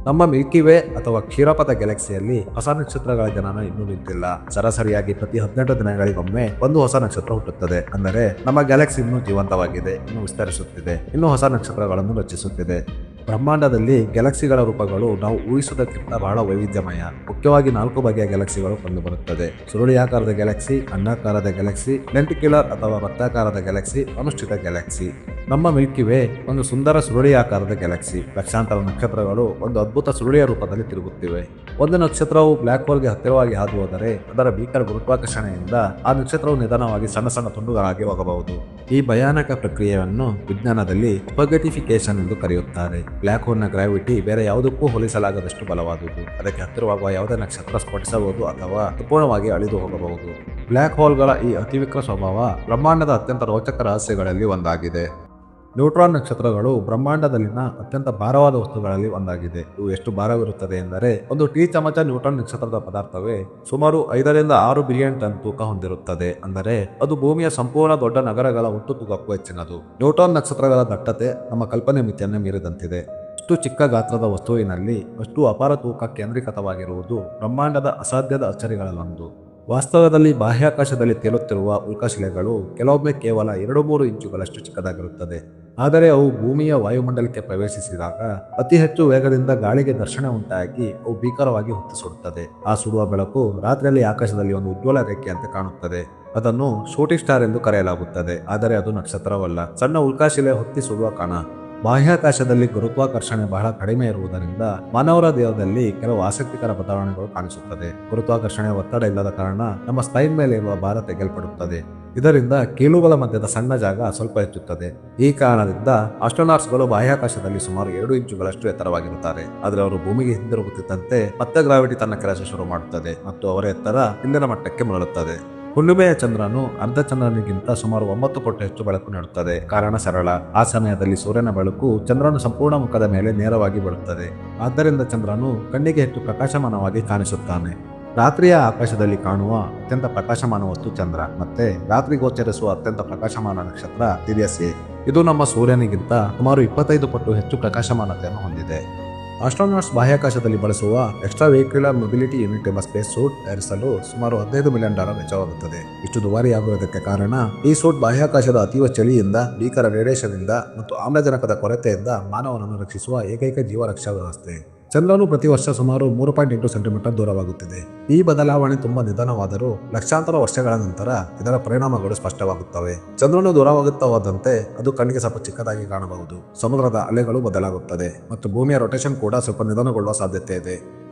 ನಮ್ಮ ಮಿಲ್ಕಿ ವೇ ಅಥವಾ ಕ್ಷೀರಪಥ ಗ್ಯಾಲಕ್ಸಿಯಲ್ಲಿ ಹೊಸ ನಕ್ಷತ್ರಗಳ ಜನನ ಇನ್ನೂ ನಿಂತಿಲ್ಲ. ಸರಾಸರಿಯಾಗಿ ಪ್ರತಿ ಹದಿನೆಂಟು ದಿನಗಳಿಗೊಮ್ಮೆ ಒಂದು ಹೊಸ ನಕ್ಷತ್ರ ಹುಟ್ಟುತ್ತದೆ. ಅಂದರೆ ನಮ್ಮ ಗ್ಯಾಲಕ್ಸಿ ಇನ್ನೂ ಜೀವಂತವಾಗಿದೆ, ಇನ್ನೂ ವಿಸ್ತರಿಸುತ್ತಿದೆ, ಇನ್ನೂ ಹೊಸ ನಕ್ಷತ್ರಗಳನ್ನು ರಚಿಸುತ್ತಿದೆ. ಬ್ರಹ್ಮಾಂಡದಲ್ಲಿ ಗ್ಯಾಲಕ್ಸಿಗಳ ರೂಪಗಳು ನಾವು ಊಹಿಸುವುದಕ್ಕಿಂತ ಬಹಳ ವೈವಿಧ್ಯಮಯ. ಮುಖ್ಯವಾಗಿ ನಾಲ್ಕು ಬಗೆಯ ಗ್ಯಾಲಕ್ಸಿಗಳು ಕಂಡುಬರುತ್ತದೆ. ಸುರುಳಿಯಾಕಾರದ ಗ್ಯಾಲಕ್ಸಿ ಅಂಡಾಕಾರದ ಗ್ಯಾಲಕ್ಸಿ ಲೆಂಟಿಕ್ಯುಲರ್ ಅಥವಾ ವೃತ್ತಾಕಾರದ ಗ್ಯಾಲಕ್ಸಿ ಅನುಷ್ಠಿತ ಗ್ಯಾಲಕ್ಸಿ ನಮ್ಮ ಮಿಲ್ಕಿ ವೇ ಒಂದು ಸುಂದರ ಸುರುಳಿಯಾಕಾರದ ಗ್ಯಾಲಕ್ಸಿ ಲಕ್ಷಾಂತರ ನಕ್ಷತ್ರಗಳು ಒಂದು ಅದ್ಭುತ ಸುರುಳಿಯ ರೂಪದಲ್ಲಿ ತಿರುಗುತ್ತಿವೆ. ಒಂದು ನಕ್ಷತ್ರವು ಬ್ಲಾಕ್ ಹೋಲ್ಗೆ ಹತ್ತಿರವಾಗಿ ಹಾದು ಹೋದರೆ ಅದರ ಭೀಕರ ಗುರುತ್ವಾಕರ್ಷಣೆಯಿಂದ ಆ ನಕ್ಷತ್ರವು ನಿಧಾನವಾಗಿ ಸಣ್ಣ ಸಣ್ಣ ತುಂಡುಗಳಾಗಿ ಹೋಗಬಹುದು. ಈ ಭಯಾನಕ ಪ್ರಕ್ರಿಯೆಯನ್ನು ವಿಜ್ಞಾನದಲ್ಲಿ ಪಗಟಿಫಿಕೇಶನ್ ಎಂದು ಕರೆಯುತ್ತಾರೆ. ಬ್ಲ್ಯಾಕ್ ಹೋಲ್ನ ಗ್ರಾವಿಟಿ ಬೇರೆ ಯಾವುದಕ್ಕೂ ಹೋಲಿಸಲಾಗದಷ್ಟು ಬಲವಾದುದು ಅದಕ್ಕೆ ಹತ್ತಿರವಾಗುವ ಯಾವುದೇ ನಕ್ಷತ್ರ ಸ್ಫೋಟಿಸಬಹುದು ಅಥವಾ ಸಂಪೂರ್ಣವಾಗಿ ಅಳಿದು ಹೋಗಬಹುದು. ಬ್ಲ್ಯಾಕ್ ಹೋಲ್ಗಳ ಈ ಅತಿವಿಕ್ರ ಸ್ವಭಾವ ಬ್ರಹ್ಮಾಂಡದ ಅತ್ಯಂತ ರೋಚಕ ರಹಸ್ಯಗಳಲ್ಲಿ ಒಂದಾಗಿದೆ. ನ್ಯೂಟ್ರಾನ್ ನಕ್ಷತ್ರಗಳು ಬ್ರಹ್ಮಾಂಡದಲ್ಲಿನ ಅತ್ಯಂತ ಭಾರವಾದ ವಸ್ತುಗಳಲ್ಲಿ ಒಂದಾಗಿದೆ. ಇವು ಎಷ್ಟು ಭಾರವಿರುತ್ತದೆ ಎಂದರೆ, ಒಂದು ಟೀ ಚಮಚ ನ್ಯೂಟ್ರಾನ್ ನಕ್ಷತ್ರದ ಪದಾರ್ಥವೇ ಸುಮಾರು ಐದರಿಂದ ಆರು ಬಿಲಿಯನ್ ಟನ್ ತೂಕ ಹೊಂದಿರುತ್ತದೆ. ಅಂದರೆ, ಅದು ಭೂಮಿಯ ಸಂಪೂರ್ಣ ದೊಡ್ಡ ನಗರಗಳ ಒಟ್ಟು ತೂಕಕ್ಕೂ ಹೆಚ್ಚಿನದು. ನ್ಯೂಟ್ರಾನ್ ನಕ್ಷತ್ರಗಳ ದಟ್ಟತೆ ನಮ್ಮ ಕಲ್ಪನೆ ಮಿತಿಯನ್ನು ಮೀರಿದಂತಿದೆ. ಅಷ್ಟು ಚಿಕ್ಕ ಗಾತ್ರದ ವಸ್ತುವಿನಲ್ಲಿ ಅಷ್ಟು ಅಪಾರ ತೂಕ ಕೇಂದ್ರೀಕೃತವಾಗಿರುವುದು ಬ್ರಹ್ಮಾಂಡದ ಅಸಾಧ್ಯದ ಅಚ್ಚರಿಗಳಲ್ಲೊಂದು. ವಾಸ್ತವದಲ್ಲಿ ಬಾಹ್ಯಾಕಾಶದಲ್ಲಿ ತೇಲುತ್ತಿರುವ ಉಲ್ಕಾಶಿಲೆಗಳು ಕೆಲವೊಮ್ಮೆ ಕೇವಲ ಎರಡು ಮೂರು ಇಂಚುಗಳಷ್ಟು ಚಿಕ್ಕದಾಗಿರುತ್ತದೆ. ಆದರೆ ಅವು ಭೂಮಿಯ ವಾಯುಮಂಡಲಕ್ಕೆ ಪ್ರವೇಶಿಸಿದಾಗ ಅತಿ ಹೆಚ್ಚು ವೇಗದಿಂದ ಗಾಳಿಗೆ ಘರ್ಷಣೆ ಉಂಟಾಗಿ ಅವು ಭೀಕರವಾಗಿ ಹೊತ್ತು ಸುಡುತ್ತದೆ ಆ ಸುಡುವ ಬೆಳಕು ರಾತ್ರಿಯಲ್ಲಿ ಆಕಾಶದಲ್ಲಿ ಒಂದು ಉಜ್ವಲ ರೇಖೆಯಂತೆ ಕಾಣುತ್ತದೆ. ಅದನ್ನು ಶೂಟಿಂಗ್ ಸ್ಟಾರ್ ಎಂದು ಕರೆಯಲಾಗುತ್ತದೆ. ಆದರೆ ಅದು ನಕ್ಷತ್ರವಲ್ಲ. ಸಣ್ಣ ಉಲ್ಕಾಶಿಲೆ ಹೊತ್ತಿ ಸುಡುವ ಕಣ. ಬಾಹ್ಯಾಕಾಶದಲ್ಲಿ ಗುರುತ್ವಾಕರ್ಷಣೆ ಬಹಳ ಕಡಿಮೆ ಇರುವುದರಿಂದ ಮಾನವರ ದೇಹದಲ್ಲಿ ಕೆಲವು ಆಸಕ್ತಿಕರ ಬದಲಾವಣೆಗಳು ಕಾಣಿಸುತ್ತದೆ. ಗುರುತ್ವಾಕರ್ಷಣೆಯ ಒತ್ತಡ ಇಲ್ಲದ ಕಾರಣ ನಮ್ಮ ಸ್ಪೈನ್ ಮೇಲೆ ಇರುವ ಭಾರ ತೆಗೆಯಲ್ಪಡುತ್ತದೆ. ಇದರಿಂದ ಕೀಲುಗಳ ಮಧ್ಯದ ಸಣ್ಣ ಜಾಗ ಸ್ವಲ್ಪ ಹೆಚ್ಚುತ್ತದೆ. ಈ ಕಾರಣದಿಂದ ಆಸ್ಟ್ರೋನಾಟ್ಸ್ಗಳು ಬಾಹ್ಯಾಕಾಶದಲ್ಲಿ ಸುಮಾರು ಎರಡು ಇಂಚುಗಳಷ್ಟು ಎತ್ತರವಾಗಿರುತ್ತಾರೆ. ಆದರೆ ಅವರು ಭೂಮಿಗೆ ಹಿಂದಿರುಗುತ್ತಿದ್ದಂತೆ ಮತ್ತೆ ಗ್ರಾವಿಟಿ ತನ್ನ ಕೆಲಸ ಶುರು ಮಾಡುತ್ತದೆ ಮತ್ತು ಅವರ ಎತ್ತರ ಹಿಂದಿನ ಮಟ್ಟಕ್ಕೆ ಮರಳುತ್ತದೆ. ಹುಣ್ಣಿಮೆಯ ಚಂದ್ರನು ಅರ್ಧ ಚಂದ್ರನಿಗಿಂತ ಸುಮಾರು ಒಂಬತ್ತು ಪಟ್ಟು ಹೆಚ್ಚು ಬೆಳಕು ನೀಡುತ್ತದೆ. ಕಾರಣ ಸರಳ. ಆ ಸಮಯದಲ್ಲಿ ಸೂರ್ಯನ ಬೆಳಕು ಚಂದ್ರನ ಸಂಪೂರ್ಣ ಮುಖದ ಮೇಲೆ ನೇರವಾಗಿ ಬೀಳುತ್ತದೆ. ಆದ್ದರಿಂದ ಚಂದ್ರನು ಕಣ್ಣಿಗೆ ಹೆಚ್ಚು ಪ್ರಕಾಶಮಾನವಾಗಿ ಕಾಣಿಸುತ್ತಾನೆ. ರಾತ್ರಿಯ ಆಕಾಶದಲ್ಲಿ ಕಾಣುವ ಅತ್ಯಂತ ಪ್ರಕಾಶಮಾನ ವಸ್ತು ಚಂದ್ರ ಮತ್ತೆ ರಾತ್ರಿ ಗೋಚರಿಸುವ ಅತ್ಯಂತ ಪ್ರಕಾಶಮಾನ ನಕ್ಷತ್ರ ಸಿರಿಯಸ್ ಎ ಇದು ನಮ್ಮ ಸೂರ್ಯನಿಗಿಂತ ಸುಮಾರು ಇಪ್ಪತ್ತೈದು ಪಟ್ಟು ಹೆಚ್ಚು ಪ್ರಕಾಶಮಾನತೆಯನ್ನು ಹೊಂದಿದೆ. ಆಸ್ಟ್ರೋನಾಟ್ಸ್ ಬಾಹ್ಯಾಕಾಶದಲ್ಲಿ ಬಳಸುವ ಎಕ್ಸ್ಟ್ರಾ ವೆಹಿಕ್ಯುಲರ್ ಮೊಬಿಲಿಟಿ ಯೂನಿಟ್ ಎಂಬ ಸ್ಪೇಸ್ ಸೂಟ್ ತಯಾರಿಸಲು ಸುಮಾರು ಹದಿನೈದು ಮಿಲಿಯನ್ ಡಾಲರ್ ವೆಚ್ಚವಾಗುತ್ತದೆ. ಇಷ್ಟು ದುಬಾರಿಯಾಗುವುದಕ್ಕೆ ಕಾರಣ ಈ ಸೂಟ್ ಬಾಹ್ಯಾಕಾಶದ ಅತೀವ ಚಳಿಯಿಂದ, ಭೀಕರ ರೇಡಿಯೇಷನ್ನಿಂದ ಮತ್ತು ಆಮ್ಲಜನಕದ ಕೊರತೆಯಿಂದ ಮಾನವನನ್ನು ರಕ್ಷಿಸುವ ಏಕೈಕ ಜೀವರಕ್ಷಾ ವ್ಯವಸ್ಥೆ. ಚಂದ್ರನು ಪ್ರತಿ ವರ್ಷ ಸುಮಾರು ಮೂರು ಪಾಯಿಂಟ್ ಎಂಟು ಸೆಂಟಿಮೀಟರ್ ದೂರವಾಗುತ್ತಿದೆ. ಈ ಬದಲಾವಣೆ ತುಂಬಾ ನಿಧಾನವಾದರೂ ಲಕ್ಷಾಂತರ ವರ್ಷಗಳ ನಂತರ ಇದರ ಪರಿಣಾಮಗಳು ಸ್ಪಷ್ಟವಾಗುತ್ತವೆ. ಚಂದ್ರನು ದೂರವಾಗುತ್ತಾ ಹೋದಂತೆ ಅದು ಕಣ್ಣಿಗೆ ಸ್ವಲ್ಪ ಚಿಕ್ಕದಾಗಿ ಕಾಣಬಹುದು. ಸಮುದ್ರದ ಅಲೆಗಳು ಬದಲಾಗುತ್ತದೆ ಮತ್ತು ಭೂಮಿಯ ರೊಟೇಷನ್ ಕೂಡ ಸ್ವಲ್ಪ ನಿಧಾನಗೊಳ್ಳುವ ಸಾಧ್ಯತೆ ಇದೆ.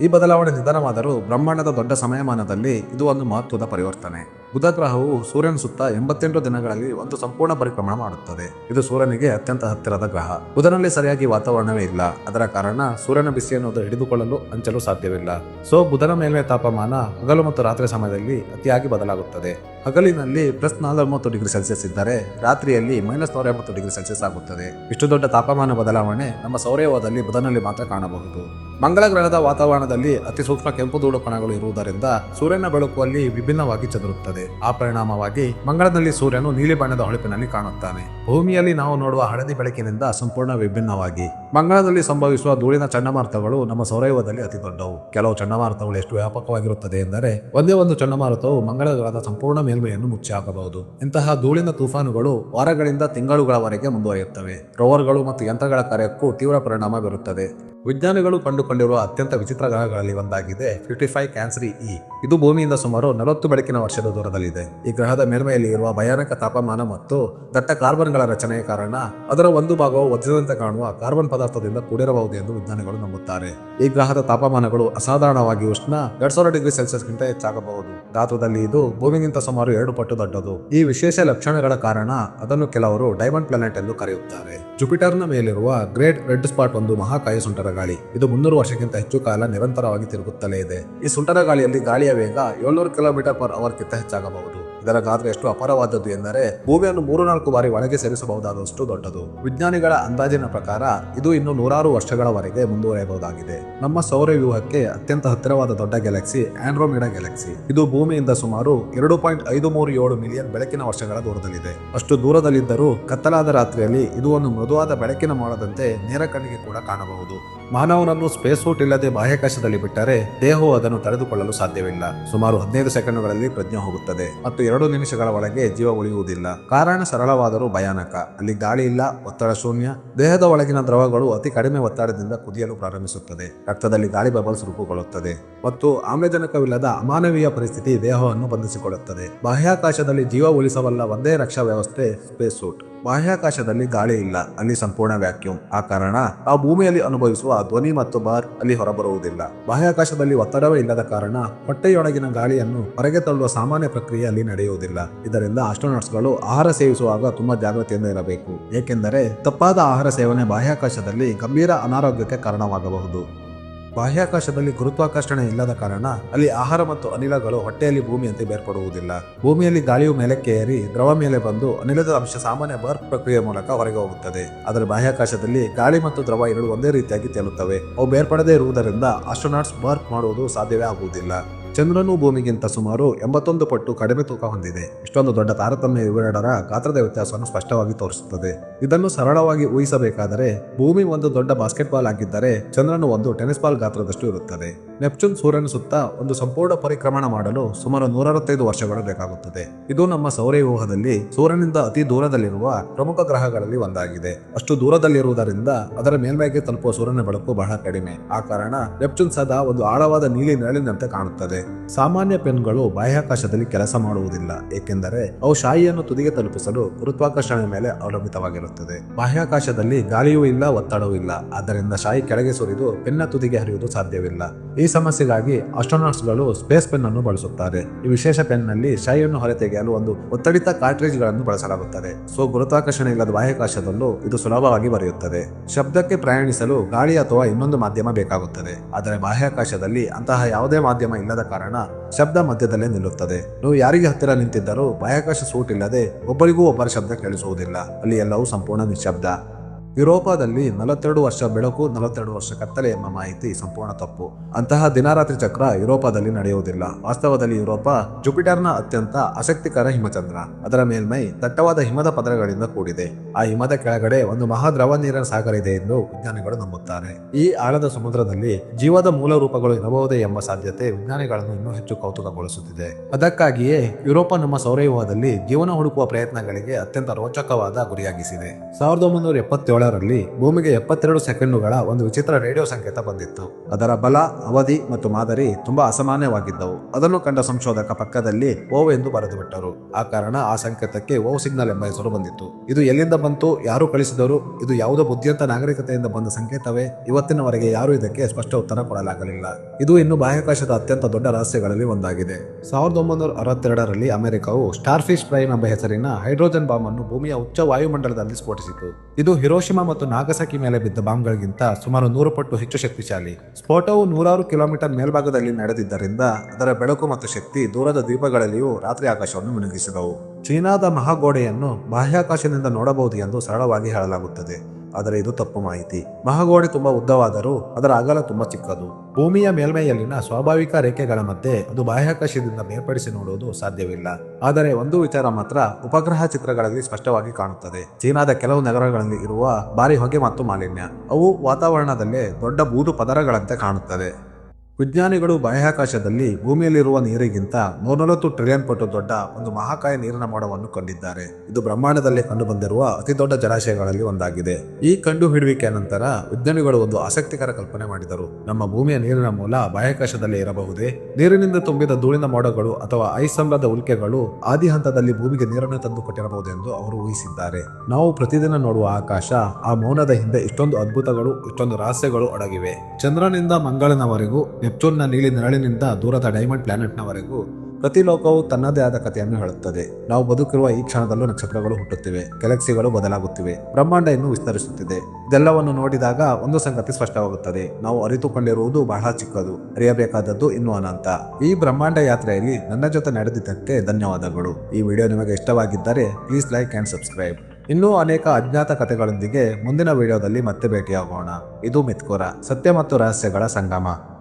ಈ ಬದಲಾವಣೆ ನಿಧಾನವಾದರೂ ಬ್ರಹ್ಮಾಂಡದ ದೊಡ್ಡ ಸಮಯಮಾನದಲ್ಲಿ ಇದು ಒಂದು ಮಹತ್ವದ ಪರಿವರ್ತನೆ. ಬುಧ ಗ್ರಹವು ಸೂರ್ಯನ ಸುತ್ತ ಎಂಬತ್ತೆಂಟು ದಿನಗಳಲ್ಲಿ ಒಂದು ಸಂಪೂರ್ಣ ಪರಿಕ್ರಮಣ ಮಾಡುತ್ತದೆ. ಇದು ಸೂರ್ಯನಿಗೆ ಅತ್ಯಂತ ಹತ್ತಿರದ ಗ್ರಹ. ಬುಧನಲ್ಲಿ ಸರಿಯಾಗಿ ವಾತಾವರಣವೇ ಇಲ್ಲ. ಅದರ ಕಾರಣ ಸೂರ್ಯನ ಬಿಸಿಯನ್ನು ಹಿಡಿದುಕೊಳ್ಳಲು ಹಂಚಲು ಸಾಧ್ಯವಿಲ್ಲ. ಸೊ, ಬುಧನ ಮೇಲ್ಮೆ ತಾಪಮಾನ ಹಗಲು ಮತ್ತು ರಾತ್ರಿ ಸಮಯದಲ್ಲಿ ಅತಿಯಾಗಿ ಬದಲಾಗುತ್ತದೆ. ಹಗಲಿನಲ್ಲಿ ಪ್ಲಸ್ ನಲವತ್ತು ಡಿಗ್ರಿ ಸೆಲ್ಸಿಯಸ್ ಇದ್ದರೆ ರಾತ್ರಿಯಲ್ಲಿ ಮೈನಸ್ ನೂರ ಎಂಬತ್ತು ಡಿಗ್ರಿ ಸೆಲ್ಸಿಯಸ್ ಆಗುತ್ತದೆ. ಇಷ್ಟು ದೊಡ್ಡ ತಾಪಮಾನ ಬದಲಾವಣೆ ನಮ್ಮ ಸೌರ್ಯವಾದಲ್ಲಿ ಬುಧನಲ್ಲಿ ಮಾತ್ರ ಕಾಣಬಹುದು. ಮಂಗಳ ಗ್ರಹದ ವಾತಾವರಣದಲ್ಲಿ ಅತಿ ಸೂಕ್ಷ್ಮ ಕೆಂಪು ಧೂಳು ಇರುವುದರಿಂದ ಸೂರ್ಯನ ಬೆಳಕು ಅಲ್ಲಿ ವಿಭಿನ್ನವಾಗಿ ಚದುರುತ್ತದೆ. ಆ ಪರಿಣಾಮವಾಗಿ ಮಂಗಳದಲ್ಲಿ ಸೂರ್ಯನು ನೀಲಿ ಬಣ್ಣದ ಹೊಳಪಿನಲ್ಲಿ ಕಾಣುತ್ತಾನೆ. ಭೂಮಿಯಲ್ಲಿ ನಾವು ನೋಡುವ ಹಳದಿ ಬೆಳಕಿನಿಂದ ಸಂಪೂರ್ಣ ವಿಭಿನ್ನವಾಗಿ. ಮಂಗಳದಲ್ಲಿ ಸಂಭವಿಸುವ ಧೂಳಿನ ಚಂಡಮಾರುತಗಳು ನಮ್ಮ ಸೌರವದಲ್ಲಿ ಅತಿ ದೊಡ್ಡವು. ಕೆಲವು ಚಂಡಮಾರುತಗಳು ಎಷ್ಟು ವ್ಯಾಪಕವಾಗಿರುತ್ತದೆ ಎಂದರೆ ಒಂದೇ ಒಂದು ಚಂಡಮಾರುತವು ಮಂಗಳ ಗ್ರಹದ ಸಂಪೂರ್ಣ ಮೇಲ್ಮೈಯನ್ನು ಮುಚ್ಚಿ ಹಾಕಬಹುದು ಇಂತಹ ಧೂಳಿನ ತುಫಾನುಗಳು ವಾರಗಳಿಂದ ತಿಂಗಳುಗಳವರೆಗೆ ಮುಂದುವರಿಯುತ್ತವೆ. ರೋವರ್ಗಳು ಮತ್ತು ಯಂತ್ರಗಳ ಕಾರ್ಯಕ್ಕೂ ತೀವ್ರ ಪರಿಣಾಮ ಬೀರುತ್ತದೆ. ವಿಜ್ಞಾನಿಗಳು ಕಂಡುಕೊಂಡಿರುವ ಅತ್ಯಂತ ವಿಚಿತ್ರ ಗ್ರಹಗಳಲ್ಲಿ ಒಂದಾಗಿದೆ ಫಿಫ್ಟಿ ಫೈವ್ ಕ್ಯಾನ್ಸರಿ ಇ. ಇದು ಭೂಮಿಯಿಂದ ಸುಮಾರು ನಲವತ್ತು ಬೆಳಕಿನ ವರ್ಷದ ದೂರದಲ್ಲಿದೆ. ಈ ಗ್ರಹದ ಮೇಲ್ಮೈಯಲ್ಲಿ ಇರುವ ಭಯಾನಕ ತಾಪಮಾನ ಮತ್ತು ದಟ್ಟ ಕಾರ್ಬನ್ಗಳ ರಚನೆಯ ಕಾರಣ ಅದರ ಒಂದು ಭಾಗವು ವಜ್ರದಂತೆ ಕಾಣುವ ಕಾರ್ಬನ್ ಪದಾರ್ಥದಿಂದ ಕೂಡಿರಬಹುದು ಎಂದು ವಿಜ್ಞಾನಿಗಳು ನಂಬುತ್ತಾರೆ. ಈ ಗ್ರಹದ ತಾಪಮಾನಗಳು ಅಸಾಧಾರಣವಾಗಿ ಉಷ್ಣ ಎರಡ್ ಸಾವಿರ ಡಿಗ್ರಿ ಸೆಲ್ಸಿಯಸ್ಗಿಂತ ಹೆಚ್ಚಾಗಬಹುದು. ಗಾತ್ರದಲ್ಲಿ ಇದು ಭೂಮಿಗಿಂತ ಸುಮಾರು ಎರಡು ಪಟ್ಟು ದೊಡ್ಡದು. ಈ ವಿಶೇಷ ಲಕ್ಷಣಗಳ ಕಾರಣ ಅದನ್ನು ಕೆಲವರು ಡೈಮಂಡ್ ಪ್ಲಾನೆಟ್ ಎಂದು ಕರೆಯುತ್ತಾರೆ. ಜುಪಿಟರ್ನ ಮೇಲಿರುವ ಗ್ರೇಟ್ ರೆಡ್ ಸ್ಪಾಟ್ ಒಂದು ಮಹಾಕಾಯ ಸುಂಟರ ಗಾಳಿ. ಇದು ಮುನ್ನೂರು ವರ್ಷಕ್ಕಿಂತ ಹೆಚ್ಚು ಕಾಲ ನಿರಂತರವಾಗಿ ತಿರುಗುತ್ತಲೇ ಇದೆ. ಈ ಸುಂಟರ ಗಾಳಿಯಲ್ಲಿ ಗಾಳಿಯ ವೇಗ ಏಳ್ನೂರು ಕಿಲೋಮೀಟರ್ ಪರ್ ಅವರ್ಗಿಂತ ಹೆಚ್ಚಾಗಬಹುದು. ಇದರ ಗಾತ್ರ ಎಷ್ಟು ಅಪಾರವಾದದ್ದು ಎಂದರೆ ಭೂಮಿಯನ್ನು ಮೂರು ನಾಲ್ಕು ಬಾರಿ ಒಳಗೆ ಸೇರಿಸಬಹುದಾದಷ್ಟು ದೊಡ್ಡದು. ವಿಜ್ಞಾನಿಗಳ ಅಂದಾಜಿನ ಪ್ರಕಾರ ಇದು ಇನ್ನು ನೂರಾರು ವರ್ಷಗಳವರೆಗೆ ಮುಂದುವರಿಯಬಹುದಾಗಿದೆ. ನಮ್ಮ ಸೌರ ವ್ಯೂಹಕ್ಕೆ ಅತ್ಯಂತ ಹತ್ತಿರವಾದ ದೊಡ್ಡ ಗ್ಯಾಲಕ್ಸಿ ಆಂಡ್ರೋಮಿಡಾ ಗ್ಯಾಲಕ್ಸಿ. ಇದು ಭೂಮಿಯಿಂದ ಸುಮಾರು ಎರಡು ಪಾಯಿಂಟ್ ಐದು ಮೂರು ಏಳು ಮಿಲಿಯನ್ ಬೆಳಕಿನ ವರ್ಷಗಳ ದೂರದಲ್ಲಿದೆ. ಅಷ್ಟು ದೂರದಲ್ಲಿದ್ದರೂ ಕತ್ತಲಾದ ರಾತ್ರಿಯಲ್ಲಿ ಇದು ಒಂದು ಮೃದುವಾದ ಬೆಳಕಿನ ಮಾಡದಂತೆ ನೇರ ಕಣ್ಣಿಗೆ ಕೂಡ ಕಾಣಬಹುದು. ಮಾನವನನ್ನು ಸ್ಪೇಸ್ ಸೂಟ್ ಇಲ್ಲದೆ ಬಾಹ್ಯಾಕಾಶದಲ್ಲಿ ಬಿಟ್ಟರೆ ದೇಹವು ಅದನ್ನು ತಡೆದುಕೊಳ್ಳಲು ಸಾಧ್ಯವಿಲ್ಲ. ಸುಮಾರು ಹದಿನೈದು ಸೆಕೆಂಡ್ಗಳಲ್ಲಿ ಪ್ರಜ್ಞೆ ಹೋಗುತ್ತದೆ. ಮತ್ತು ಎರಡು ನಿಮಿಷಗಳ ಒಳಗೆ ಜೀವ ಉಳಿಯುವುದಿಲ್ಲ. ಕಾರಣ ಸರಳವಾದರೂ ಭಯಾನಕ. ಅಲ್ಲಿ ಗಾಳಿ ಇಲ್ಲ, ಒತ್ತಡ ಶೂನ್ಯ. ದೇಹದ ಒಳಗಿನ ದ್ರವಗಳು ಅತಿ ಕಡಿಮೆ ಒತ್ತಡದಿಂದ ಕುದಿಯಲು ಪ್ರಾರಂಭಿಸುತ್ತದೆ. ರಕ್ತದಲ್ಲಿ ಗಾಳಿ ಬಬಲ್ಸ್ ರೂಪುಗೊಳ್ಳುತ್ತದೆ. ಮತ್ತು ಆಮ್ಲಜನಕವಿಲ್ಲದ ಅಮಾನವೀಯ ಪರಿಸ್ಥಿತಿ ದೇಹವನ್ನು ಬಂಧಿಸಿಕೊಳ್ಳುತ್ತದೆ. ಬಾಹ್ಯಾಕಾಶದಲ್ಲಿ ಜೀವ ಉಳಿಸಬಲ್ಲ ಒಂದೇ ರಕ್ಷಾ ವ್ಯವಸ್ಥೆ ಸ್ಪೇಸ್ ಸೂಟ್ ಬಾಹ್ಯಾಕಾಶದಲ್ಲಿ ಗಾಳಿ ಇಲ್ಲ, ಅಲ್ಲಿ ಸಂಪೂರ್ಣ ವ್ಯಾಕ್ಯೂಮ್. ಆ ಕಾರಣ ಆ ಭೂಮಿಯಲ್ಲಿ ಅನುಭವಿಸುವ ಧ್ವನಿ ಮತ್ತು ಬಾರ್ ಅಲ್ಲಿ ಹೊರಬರುವುದಿಲ್ಲ. ಬಾಹ್ಯಾಕಾಶದಲ್ಲಿ ಒತ್ತಡವೇ ಇಲ್ಲದ ಕಾರಣ ಹೊಟ್ಟೆಯೊಳಗಿನ ಗಾಳಿಯನ್ನು ಹೊರಗೆ ತಳ್ಳುವ ಸಾಮಾನ್ಯ ಪ್ರಕ್ರಿಯೆ ಅಲ್ಲಿ ನಡೆಯುವುದಿಲ್ಲ. ಇದರಿಂದ ಆಸ್ಟ್ರೋನಾಟ್ಸ್ಗಳು ಆಹಾರ ಸೇವಿಸುವಾಗ ತುಂಬಾ ಜಾಗ್ರತೆಯಿಂದ ಇರಬೇಕು. ಏಕೆಂದರೆ ತಪ್ಪಾದ ಆಹಾರ ಸೇವನೆ ಬಾಹ್ಯಾಕಾಶದಲ್ಲಿ ಗಂಭೀರ ಅನಾರೋಗ್ಯಕ್ಕೆ ಕಾರಣವಾಗಬಹುದು. ಬಾಹ್ಯಾಕಾಶದಲ್ಲಿ ಗುರುತ್ವಾಕರ್ಷಣೆ ಇಲ್ಲದ ಕಾರಣ ಅಲ್ಲಿ ಆಹಾರ ಮತ್ತು ಅನಿಲಗಳು ಹೊಟ್ಟೆಯಲ್ಲಿ ಭೂಮಿಯಂತೆ ಬೇರ್ಪಡುವುದಿಲ್ಲ. ಭೂಮಿಯಲ್ಲಿ ಗಾಳಿಯು ಮೇಲಕ್ಕೆ ಏರಿ ದ್ರವ ಮೇಲೆ ಬಂದು ಅನಿಲದ ಅಂಶ ಸಾಮಾನ್ಯ ಬರ್ಫ್ ಪ್ರಕ್ರಿಯೆ ಮೂಲಕ ಹೊರಗೆ ಹೋಗುತ್ತದೆ. ಆದರೆ ಬಾಹ್ಯಾಕಾಶದಲ್ಲಿ ಗಾಳಿ ಮತ್ತು ದ್ರವ ಎರಡು ಒಂದೇ ರೀತಿಯಾಗಿ ತೇಲುತ್ತವೆ. ಅವು ಬೇರ್ಪಡದೇ ಇರುವುದರಿಂದ ಆಸ್ಟ್ರೋನಾಟ್ಸ್ ಬರ್ಫ್ ಮಾಡುವುದು ಸಾಧ್ಯವೇ ಆಗುವುದಿಲ್ಲ. ಚಂದ್ರನು ಭೂಮಿಗಿಂತ ಸುಮಾರು ಎಂಬತ್ತೊಂದು ಪಟ್ಟು ಕಡಿಮೆ ತೂಕ ಹೊಂದಿದೆ. ಇಷ್ಟೊಂದು ದೊಡ್ಡ ತಾರತಮ್ಯ ಇವೆರಡರ ಗಾತ್ರದ ವ್ಯತ್ಯಾಸವನ್ನು ಸ್ಪಷ್ಟವಾಗಿ ತೋರಿಸುತ್ತದೆ. ಇದನ್ನು ಸರಳವಾಗಿ ಊಹಿಸಬೇಕಾದರೆ, ಭೂಮಿ ಒಂದು ದೊಡ್ಡ ಬಾಸ್ಕೆಟ್ಬಾಲ್ ಆಗಿದ್ದರೆ ಚಂದ್ರನು ಒಂದು ಟೆನಿಸ್ ಬಾಲ್ ಗಾತ್ರದಷ್ಟು ಇರುತ್ತದೆ. ನೆಪ್ಚೂನ್ ಸೂರ್ಯನ ಸುತ್ತ ಒಂದು ಸಂಪೂರ್ಣ ಪರಿಕ್ರಮಣ ಮಾಡಲು ಸುಮಾರು ನೂರವತ್ತೈದು ವರ್ಷಗಳು ಬೇಕಾಗುತ್ತದೆ. ಇದು ನಮ್ಮ ಸೌರವ್ಯೂಹದಲ್ಲಿ ಸೂರ್ಯನಿಂದ ಅತಿ ದೂರದಲ್ಲಿರುವ ಪ್ರಮುಖ ಗ್ರಹಗಳಲ್ಲಿ ಒಂದಾಗಿದೆ. ಅಷ್ಟು ದೂರದಲ್ಲಿರುವುದರಿಂದ ಅದರ ಮೇಲ್ಮೈಗೆ ತಲುಪುವ ಸೂರ್ಯನ ಬೆಳಕು ಬಹಳ ಕಡಿಮೆ. ಆ ಕಾರಣ ನೆಪ್ಚೂನ್ ಸದಾ ಒಂದು ಆಳವಾದ ನೀಲಿ ನೆರಳಿನಂತೆ ಕಾಣುತ್ತದೆ. ಸಾಮಾನ್ಯ ಪೆನ್ಗಳು ಬಾಹ್ಯಾಕಾಶದಲ್ಲಿ ಕೆಲಸ ಮಾಡುವುದಿಲ್ಲ, ಏಕೆಂದರೆ ಅವು ಶಾಯಿಯನ್ನು ತುದಿಗೆ ತಲುಪಿಸಲು ಗುರುತ್ವಾಕರ್ಷಣೆ ಮೇಲೆ ಅವಲಂಬಿತವಾಗಿರುತ್ತದೆ. ಬಾಹ್ಯಾಕಾಶದಲ್ಲಿ ಗಾಳಿಯೂ ಇಲ್ಲ, ಒತ್ತಡವೂ ಇಲ್ಲ. ಆದ್ದರಿಂದ ಶಾಯಿ ಕೆಳಗೆ ಸುರಿದು ಪೆನ್ನ ತುದಿಗೆ ಹರಿಯುವುದು ಸಾಧ್ಯವಿಲ್ಲ. ಈ ಸಮಸ್ಯೆಗಾಗಿ ಗಳು ಸ್ಪೇಸ್ ಪೆನ್ ಅನ್ನು ಬಳಸುತ್ತಾರೆ. ಈ ವಿಶೇಷ ಪೆನ್ನಲ್ಲಿ ಶಾಯಿಯನ್ನು ಹೊರತೆಗೆಯಲು ಒಂದು ಒತ್ತಡಿತ ಕಾರ್ಟ್ರೇಜ್ಗಳನ್ನು ಬಳಸಲಾಗುತ್ತದೆ. ಸೊ, ಗುರುತ್ವಾಕರ್ಷಣೆ ಇಲ್ಲದ ಬಾಹ್ಯಾಕಾಶದಲ್ಲೂ ಇದು ಸುಲಭವಾಗಿ ಬರೆಯುತ್ತದೆ. ಶಬ್ದಕ್ಕೆ ಪ್ರಯಾಣಿಸಲು ಗಾಳಿ ಅಥವಾ ಇನ್ನೊಂದು ಮಾಧ್ಯಮ ಬೇಕಾಗುತ್ತದೆ. ಆದರೆ ಬಾಹ್ಯಾಕಾಶದಲ್ಲಿ ಅಂತಹ ಯಾವುದೇ ಮಾಧ್ಯಮ ಇಲ್ಲದ ಕಾರಣ ಶಬ್ದ ಮಧ್ಯದಲ್ಲೇ ನಿಲ್ಲುತ್ತದೆ. ನೀವು ಯಾರಿಗೆ ಹತ್ತಿರ ನಿಂತಿದ್ದರೂ ಬಾಹ್ಯಾಕಾಶ ಸೂಟ್ ಇಲ್ಲದೆ ಒಬ್ಬರಿಗೂ ಒಬ್ಬರ ಶಬ್ದ ಕೇಳಿಸುವುದಿಲ್ಲ. ಅಲ್ಲಿ ಎಲ್ಲವೂ ಸಂಪೂರ್ಣ ನಿಶ್ಶಬ್ದ ಯುರೋಪಾದಲ್ಲಿ ನಲವತ್ತೆರಡು ವರ್ಷ ಬೆಳಕು, ನಲವತ್ತೆರಡು ವರ್ಷ ಕತ್ತಲೆ ಎಂಬ ಮಾಹಿತಿ ಸಂಪೂರ್ಣ ತಪ್ಪು. ಅಂತಹ ದಿನರಾತ್ರಿ ಚಕ್ರ ಯುರೋಪಾದಲ್ಲಿ ನಡೆಯುವುದಿಲ್ಲ. ವಾಸ್ತವದಲ್ಲಿ ಯುರೋಪ ಜುಪಿಟರ್ನ ಅತ್ಯಂತ ಆಸಕ್ತಿಕರ ಹಿಮಚಂದ್ರ. ಅದರ ಮೇಲ್ಮೈ ದಟ್ಟವಾದ ಹಿಮದ ಪದರಗಳಿಂದ ಕೂಡಿದೆ. ಆ ಹಿಮದ ಕೆಳಗಡೆ ಒಂದು ಮಹಾ ದ್ರವ ನೀರಿನ ಸಾಗರ ಇದೆ ಎಂದು ವಿಜ್ಞಾನಿಗಳು ನಂಬುತ್ತಾರೆ. ಈ ಆಳದ ಸಮುದ್ರದಲ್ಲಿ ಜೀವದ ಮೂಲ ರೂಪಗಳು ಇರಬಹುದೇ ಎಂಬ ಸಾಧ್ಯತೆ ವಿಜ್ಞಾನಿಗಳನ್ನು ಇನ್ನೂ ಹೆಚ್ಚು ಕೌತುಕಗೊಳಿಸುತ್ತಿದೆ. ಅದಕ್ಕಾಗಿಯೇ ಯುರೋಪ ನಮ್ಮ ಸೌರವ್ಯೂಹದಲ್ಲಿ ಜೀವನ ಹುಡುಕುವ ಪ್ರಯತ್ನಗಳಿಗೆ ಅತ್ಯಂತ ರೋಚಕವಾದ ಗುರಿಯಾಗಿಸಿದೆ. ಸಾವಿರದ ಒಂಬೈನೂರ ಎಪ್ಪತ್ತೇಳರಲ್ಲಿ ಭೂಮಿಗೆ ಎಪ್ಪತ್ತೆರಡು ಸೆಕೆಂಡುಗಳ ಒಂದು ವಿಚಿತ್ರ ರೇಡಿಯೋ ಸಂಕೇತ ಬಂದಿತ್ತು. ಅದರ ಬಲ, ಅವಧಿ ಮತ್ತು ಮಾದರಿ ತುಂಬಾ ಅಸಾಮಾನ್ಯವಾಗಿದ್ದವು. ಅದನ್ನು ಕಂಡ ಸಂಶೋಧಕ ಪಕ್ಕದಲ್ಲಿ ಓವ್ ಎಂದು ಬರೆದು ಬಿಟ್ಟರು ಆ ಕಾರಣ ಆ ಸಂಕೇತಕ್ಕೆ ಓವ್ ಸಿಗ್ನಲ್ ಎಂಬ ಹೆಸರು ಬಂದಿತ್ತು. ಇದು ಎಲ್ಲಿಂದ ಬಂತು, ಯಾರು ಕಳಿಸಿದರು, ಇದು ಯಾವುದೋ ಬುದ್ಧಿವಂತ ನಾಗರಿಕತೆಯಿಂದ ಬಂದ ಸಂಕೇತವೇ? ಇವತ್ತಿನವರೆಗೆ ಯಾರು ಇದಕ್ಕೆ ಸ್ಪಷ್ಟ ಉತ್ತರ ಕೊಡಲಾಗಲಿಲ್ಲ. ಇದು ಇನ್ನು ಬಾಹ್ಯಾಕಾಶದ ಅತ್ಯಂತ ದೊಡ್ಡ ರಹಸ್ಯಗಳಲ್ಲಿ ಒಂದಾಗಿದೆ. ಸಾವಿರದ ಒಂಬೈನೂರ ಅರವತ್ತೆರಡರಲ್ಲಿ ಅಮೆರಿಕವು ಸ್ಟಾರ್ ಫಿಶ್ ಪ್ರೈಮ್ ಎಂಬ ಹೆಸರಿನ ಹೈಡ್ರೋಜನ್ ಬಾಂಬ್ ಅನ್ನು ಭೂಮಿಯ ಉಚ್ಚ ವಾಯುಮಂಡಲದಲ್ಲಿ ಸ್ಫೋಟಿಸಿತು. ಇದು ಹಿರೋಶಿಮಾ ಮತ್ತು ನಾಗಸಕಿ ಮೇಲೆ ಬಿದ್ದ ಬಾಂಬ್ಗಳಿಗಿಂತ ಸುಮಾರು ನೂರು ಪಟ್ಟು ಹೆಚ್ಚು ಶಕ್ತಿಶಾಲಿ. ಸ್ಫೋಟವು ನೂರಾರು ಕಿಲೋಮೀಟರ್ ಮೇಲ್ಭಾಗದಲ್ಲಿ ನಡೆದಿದ್ದರಿಂದ ಅದರ ಬೆಳಕು ಮತ್ತು ಶಕ್ತಿ ದೂರದ ದ್ವೀಪಗಳಲ್ಲಿಯೂ ರಾತ್ರಿ ಆಕಾಶವನ್ನು ಮಿನುಗಿಸಿದವು ಚೀನಾದ ಮಹಾಗೋಡೆಯನ್ನು ಬಾಹ್ಯಾಕಾಶದಿಂದ ನೋಡಬಹುದು ಎಂದು ಸರಳವಾಗಿ ಹೇಳಲಾಗುತ್ತದೆ. ಆದರೆ ಇದು ತಪ್ಪು ಮಾಹಿತಿ. ಮಹಾಗೋಡೆ ತುಂಬಾ ಉದ್ದವಾದರೂ ಅದರ ಅಗಲ ತುಂಬಾ ಚಿಕ್ಕದು. ಭೂಮಿಯ ಮೇಲ್ಮೈಯಲ್ಲಿನ ಸ್ವಾಭಾವಿಕ ರೇಖೆಗಳ ಮಧ್ಯೆ ಅದು ಬಾಹ್ಯಾಕಾಶದಿಂದ ಬೇರ್ಪಡಿಸಿ ನೋಡುವುದು ಸಾಧ್ಯವಿಲ್ಲ. ಆದರೆ ಒಂದು ವಿಚಾರ ಮಾತ್ರ ಉಪಗ್ರಹ ಚಿತ್ರಗಳಲ್ಲಿ ಸ್ಪಷ್ಟವಾಗಿ ಕಾಣುತ್ತದೆ. ಚೀನಾದ ಕೆಲವು ನಗರಗಳಲ್ಲಿ ಇರುವ ಭಾರಿ ಹೊಗೆ ಮತ್ತು ಮಾಲಿನ್ಯ. ಅವು ವಾತಾವರಣದಲ್ಲೇ ದೊಡ್ಡ ಬೂದು ಪದರಗಳಂತೆ ಕಾಣುತ್ತದೆ ವಿಜ್ಞಾನಿಗಳು ಬಾಹ್ಯಾಕಾಶದಲ್ಲಿ ಭೂಮಿಯಲ್ಲಿರುವ ನೀರಿಗಿಂತ ನೂರನಲವತ್ತು ಟ್ರಿಲಿಯನ್ ಪಟ್ಟು ದೊಡ್ಡ ಒಂದು ಮಹಾಕಾಯ ನೀರಿನ ಮೋಡವನ್ನು ಕಂಡಿದ್ದಾರೆ. ಇದು ಬ್ರಹ್ಮಾಂಡದಲ್ಲಿ ಕಂಡುಬಂದಿರುವ ಅತಿ ದೊಡ್ಡ ಜಲಾಶಯಗಳಲ್ಲಿ ಒಂದಾಗಿದೆ. ಈ ಕಂಡುಹಿಡುವಿಕೆಯ ನಂತರ ವಿಜ್ಞಾನಿಗಳು ಒಂದು ಆಸಕ್ತಿಕರ ಕಲ್ಪನೆ ಮಾಡಿದರು. ನಮ್ಮ ಭೂಮಿಯ ನೀರಿನ ಮೂಲ ಬಾಹ್ಯಾಕಾಶದಲ್ಲಿ ಇರಬಹುದೇ? ನೀರಿನಿಂದ ತುಂಬಿದ ಧೂಳಿನ ಮೋಡಗಳು ಅಥವಾ ಐಸಂಬ್ರದ ಉಲ್ಕೆಗಳು ಆದಿ ಹಂತದಲ್ಲಿ ಭೂಮಿಗೆ ನೀರನ್ನು ತಂದು ಕೊಟ್ಟಿರಬಹುದೆಂದು ಅವರು ಊಹಿಸಿದ್ದಾರೆ. ನಾವು ಪ್ರತಿದಿನ ನೋಡುವ ಆಕಾಶ, ಆ ಮೌನದ ಹಿಂದೆ ಇಷ್ಟೊಂದು ಅದ್ಭುತಗಳು, ಇಷ್ಟೊಂದು ರಹಸ್ಯಗಳು ಅಡಗಿವೆ. ಚಂದ್ರನಿಂದ ಮಂಗಳನವರೆಗೂ ನೆಪ್ಚೂನ್ನ ನೀಲಿ ನೆರಳಿನಿಂದ ದೂರದ ಡೈಮಂಡ್ ಪ್ಲಾನೆಟ್ನವರೆಗೂ ಪ್ರತಿ ಲೋಕವು ತನ್ನದೇ ಆದ ಕಥೆಯನ್ನು ಹೇಳುತ್ತದೆ. ನಾವು ಬದುಕಿರುವ ಈ ಕ್ಷಣದಲ್ಲೂ ನಕ್ಷತ್ರಗಳು ಹುಟ್ಟುತ್ತಿವೆ. ಗ್ಯಾಲಕ್ಸಿಗಳು ಬದಲಾಗುತ್ತಿವೆ. ಬ್ರಹ್ಮಾಂಡ ಇನ್ನೂ ವಿಸ್ತರಿಸುತ್ತಿದೆ. ಇದೆಲ್ಲವನ್ನು ನೋಡಿದಾಗ ಒಂದು ಸಂಗತಿ ಸ್ಪಷ್ಟವಾಗುತ್ತದೆ. ನಾವು ಅರಿತುಕೊಂಡಿರುವುದು ಬಹಳ ಚಿಕ್ಕದು. ಅರಿಯಬೇಕಾದದ್ದು ಇನ್ನೂ ಅನಂತ. ಈ ಬ್ರಹ್ಮಾಂಡ ಯಾತ್ರೆಯಲ್ಲಿ ನನ್ನ ಜೊತೆ ನಡೆದಿದ್ದಕ್ಕೆ ಧನ್ಯವಾದಗಳು. ಈ ವಿಡಿಯೋ ನಿಮಗೆ ಇಷ್ಟವಾಗಿದ್ದರೆ ಪ್ಲೀಸ್ ಲೈಕ್ ಆ್ಯಂಡ್ ಸಬ್ಸ್ಕ್ರೈಬ್. ಇನ್ನೂ ಅನೇಕ ಅಜ್ಞಾತ ಕಥೆಗಳೊಂದಿಗೆ ಮುಂದಿನ ವಿಡಿಯೋದಲ್ಲಿ ಮತ್ತೆ ಭೇಟಿಯಾಗೋಣ. ಇದು ಮಿತ್ಕುರ. ಸತ್ಯ ಮತ್ತು ರಹಸ್ಯಗಳ ಸಂಗಮ.